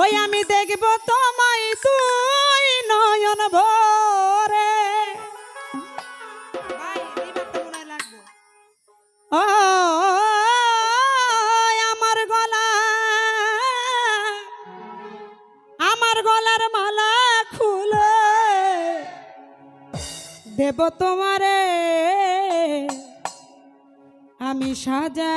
ওই আমি দেখব তোমায় তুই নয়ন ভরে। ও আমার গলা, আমার গলার মালা খুলে দেব তোমারে। আমি সাজা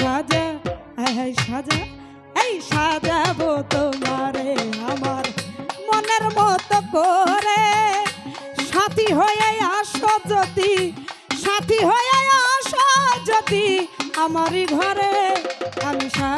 সাজা হাই সাজা, এই সাজাবো তোমারে আমার মনের মতো করে। সাথী হয়ে আসো যদি, সাথী হয়ে আসো যদি আমারই ঘরে, আমি সাজাবো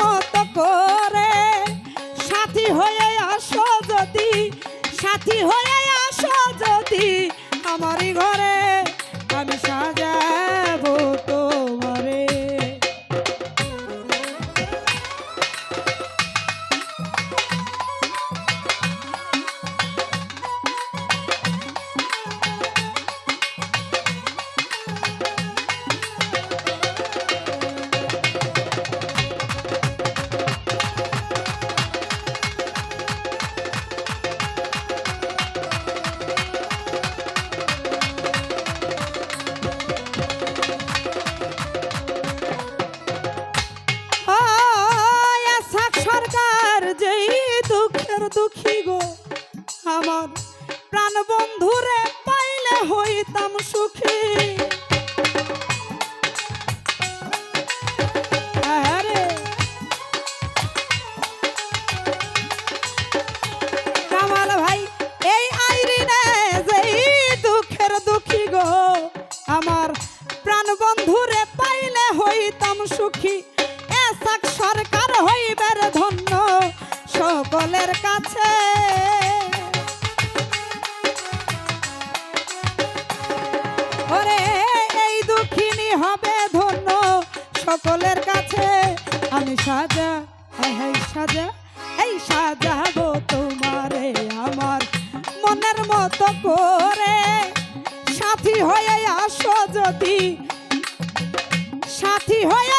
মতো করে। সাথী হয়ে আসো যদি সাথী হয়ে আসো যদি আমারই ঘরে আমার। প্রাণ বন্ধুরে পাইলে হইতাম সুখী। হ্যাঁ আমার প্রাণ বন্ধুরে পাইলে হইতাম সুখী। সাজা, হাই হাই, সাজা। এই সাজাবো তোমারে আমার মনের মতো করে। সাথী হয়ে আসো যদি, সাথী হয়ে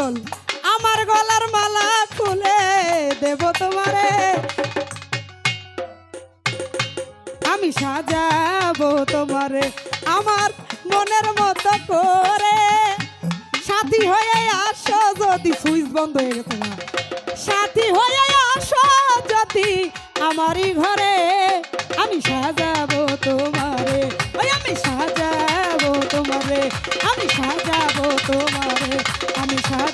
মন্ডল আমার গলার মালা খুলে দেব তোমারে। আমি সাজাবো তোমারে আমার মনের মতো করে। সাথী হয়ে আসো যদি সুইচ বন্ধ হয়ে গেছে না। সাথী হয়ে আসো যদি আমারই ঘরে। আমি সাজাবো